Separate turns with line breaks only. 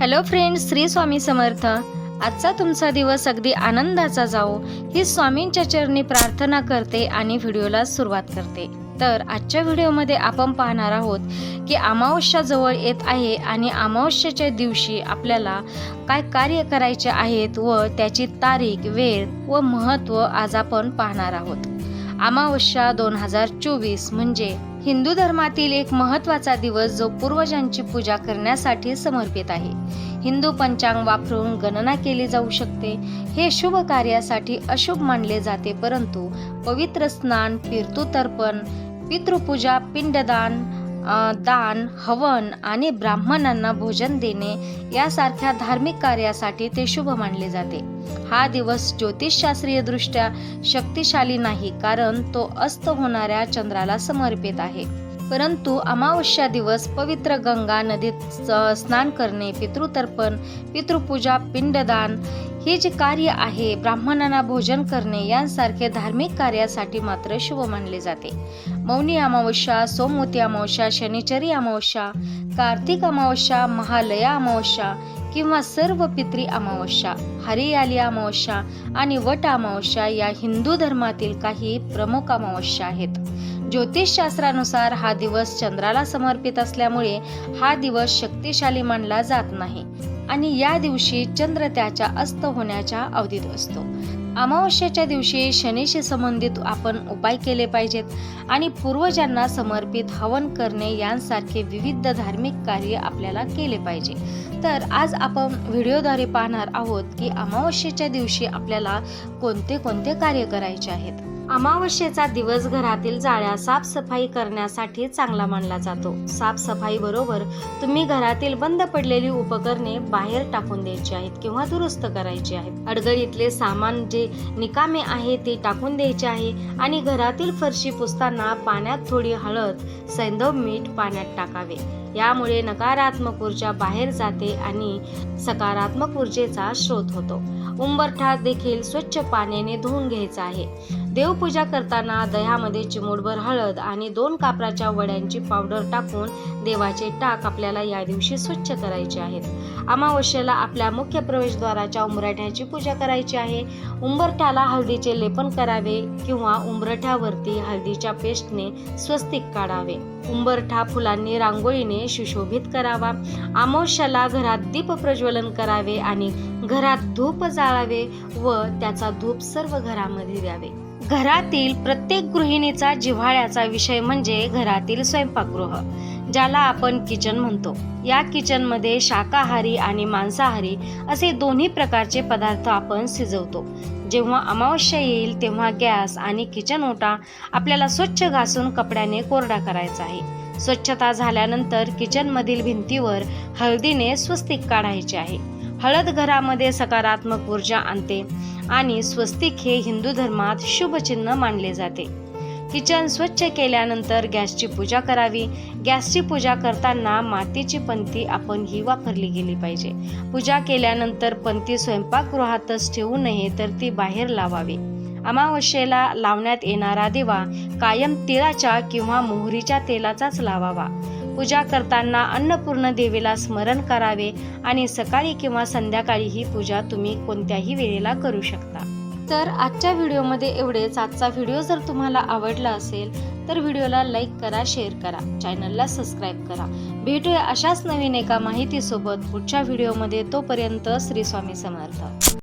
Hello friends Shri Swami Samarth आजचा तुमचा दिवस अगदी आनंदाचा जाओ ही स्वामींच्या चरणी प्रार्थना करते आणि व्हिडिओला सुरुवात करते. तर आजच्या व्हिडिओमध्ये आपण पाहणार आहोत की अमावस्या जवळ येत आहे आणि अमावस्येच्या दिवशी आपल्याला काय कार्य करायचे आहेत व त्याची तारीख वेळ व महत्त्व आज आपण पाहणार आहोत. अमावस्या दोन हजार चोवीस म्हणजे हिंदू धर्मातील एक महत्त्वाचा दिवस जो पूर्वजांची पूजा करण्यासाठी समर्पित आहे. हिंदू पंचांग वापरून गणना केली जाऊ शकते. हे शुभ कार्यासाठी अशुभ मानले जाते परंतु पवित्र स्नान पितृतर्पण पितृपूजा पिंडदान दान हवन आणि ब्राह्मणांना भोजन देणे यासारख्या धार्मिक कार्यासाठी ते शुभ मानले जाते. हा दिवस ज्योतिषशास्त्रीय दृष्ट्या शक्तिशाली नाही कारण तो अस्त होणाऱ्या चंद्राला समर्पित आहे. परंतु अमावस्या दिवस पवित्र गंगा नदीत स- स्नान करणे पितृतर्पण पितृपूजा पिंडदान हे जे कार्य आहे ब्राह्मणांना भोजन करणे यांसारखे धार्मिक कार्यासाठी मात्र शुभ मानले जाते. मौनी अमावस्या सोमवती अमावस्या शनिचरी अमावस्या कार्तिक अमावस्या महालया अमावस्या किंवा सर्व पित्री अमावस्या हरियाली अमावस्या आणि वट अमावस्या या हिंदू धर्मातील काही प्रमुख अमावस्या आहेत. ज्योतिषशास्त्रानुसार हा दिवस चंद्राला समर्पित असल्यामुळे हा दिवस शक्तिशाली मानला जात नाही आणि या दिवशी चंद्र त्याच्या अस्त होण्याच्या अवधीत असतो. अमावस्याच्या दिवशी शनीशी संबंधित आपण उपाय केले पाहिजेत आणि पूर्वजांना समर्पित हवन करणे यांसारखे विविध धार्मिक कार्य आपल्याला केले पाहिजे. तर आज आपण व्हिडिओद्वारे पाहणार आहोत की अमावस्येच्या दिवशी आपल्याला कोणते कोणते कार्य करायचे आहेत. अमावस्येचा दिवस घरातील जाळ्या साफसफाई करण्यासाठी चांगला मानला जातो. साफसफाई बरोबर तुम्ही घरातील बंद पडलेली उपकरणे बाहेर टाकून द्यायची आहेत किंवा दुरुस्त करायची आहेत. अडगळीतले सामान जे निकामे आहे ते टाकून द्यायचे आहे आणि घरातील फरशी पुसताना पाण्यात थोडी हळद सैंधव मीठ पाण्यात टाकावे. यामुळे नकारात्मक ऊर्जा बाहेर जाते आणि सकारात्मक ऊर्जेचा स्रोत होतो. उंबरठा देखील स्वच्छ पाण्याने धुवून घ्यायचा आहे. देवपूजा करताना दह्यामध्ये चिमूटभर हळद आणि दोन कापराच्या वड्यांची पावडर टाकून देवाचे टाक आपल्याला या दिवशी स्वच्छ करायचे आहेत. अमावस्येला आपल्या मुख्य प्रवेशद्वाराच्या उंबरठ्याची पूजा करायची आहे. उंबरठ्याला हळदीचे लेपन करावे किंवा उंबरठ्यावरती हळदीच्या पेस्टने स्वस्तिक काढावे. उंबरठा फुलांनी रांगोळीने सुशोभित करावा. अमावस्याला घरात दीप प्रज्वलन करावे आणि घरात धूप जाळावे व त्याचा धूप सर्व घरामध्ये द्यावे. घरातील प्रत्येक गृहिणीचा जिव्हाळ्याचा विषय म्हणजे घरातील स्वयंपाकगृह ज्याला आपण किचन म्हणतो. या किचनमध्ये शाकाहारी आणि मांसाहारी असे दोन्ही प्रकारचे पदार्थ आपण शिजवतो. जेव्हा अमावस्या येईल तेव्हा गॅस आणि किचन ओटा आपल्याला स्वच्छ घासून कपड्याने कोरडा करायचा आहे. स्वच्छता झाल्यानंतर किचनमधील भिंतीवर हळदीने स्वस्तिक काढायचे आहे. हळद घरामध्ये सकारात्मक ऊर्जा आणते आणि स्वस्तिक हे हिंदू धर्मात शुभ चिन्ह मानले जाते. किचन स्वच्छ केल्यानंतर गॅसची पूजा करावी. गॅसची पूजा करताना मातीची पंती आपण ही वापरली गेली पाहिजे. पूजा केल्यानंतर पंती स्वयंपाकगृहातच ठेवू नये तर ती बाहेर लावावी. अमावस्येला लावण्यात येणारा दिवा कायम तिळाच्या किंवा मोहरीच्या तेलाचाच लावावा. पूजा करताना अन्नपूर्ण देवीला स्मरण करावे आणि सकाळी किंवा संध्याकाळी ही पूजा तुम्ही कोणत्याही वेळेला करू शकता. तर आजच्या व्हिडिओमध्ये एवढेच. आजचा व्हिडिओ जर तुम्हाला आवडला असेल तर व्हिडिओला लाईक करा शेअर करा चॅनलला सबस्क्राईब करा. भेटूया अशाच नवीन एका माहितीसोबत पुढच्या व्हिडिओमध्ये. तोपर्यंत श्री स्वामी समर्थ.